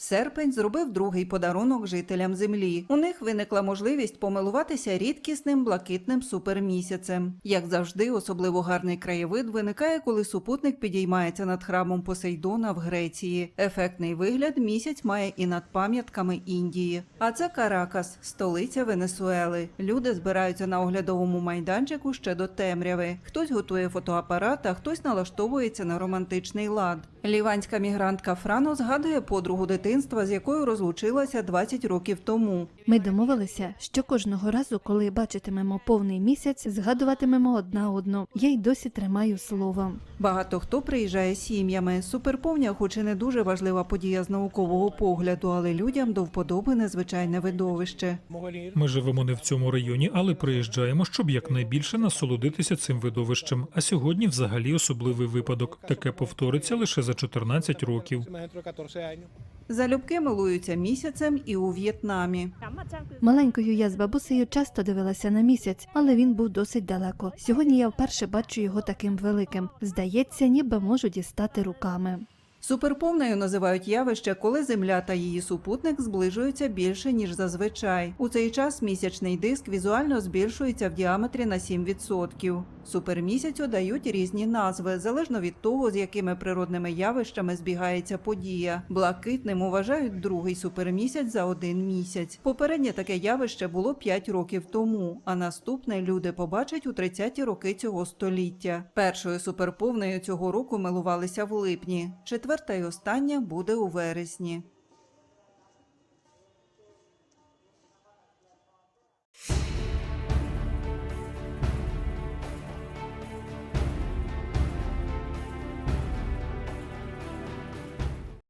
Серпень зробив другий подарунок жителям землі. У них виникла можливість помилуватися рідкісним блакитним супермісяцем. Як завжди, особливо гарний краєвид виникає, коли супутник підіймається над храмом Посейдона в Греції. Ефектний вигляд місяць має і над пам'ятками Індії. А це Каракас, столиця Венесуели. Люди збираються на оглядовому майданчику ще до темряви. Хтось готує фотоапарат, а хтось налаштовується на романтичний лад. Ліванська мігрантка Франо згадує подругу дитинства, з якою розлучилася 20 років тому. Ми домовилися, що кожного разу, коли бачитимемо повний місяць, згадуватимемо одна одну. Я й досі тримаю слово. Багато хто приїжджає сім'ями. Суперповня, хоч і не дуже важлива подія з наукового погляду, але людям до вподоби незвичайне видовище. Ми живемо не в цьому районі, але приїжджаємо, щоб якнайбільше насолодитися цим видовищем. А сьогодні взагалі особливий випадок. Таке повториться лише за 14 років. Залюбки милуються місяцем і у В'єтнамі. Маленькою я з бабусею часто дивилася на місяць, але він був досить далеко. Сьогодні я вперше бачу його таким великим. Здається, ніби можу дістати руками. Суперповнею називають явище, коли Земля та її супутник зближуються більше ніж зазвичай. У цей час місячний диск візуально збільшується в діаметрі на 7%. Супермісяцю дають різні назви, залежно від того, з якими природними явищами збігається подія. Блакитним вважають другий супермісяць за один місяць. Попереднє таке явище було 5 років тому, а наступне люди побачать у 30-ті роки цього століття. Першою суперповнею цього року милувалися в липні. Четверта і остання буде у вересні.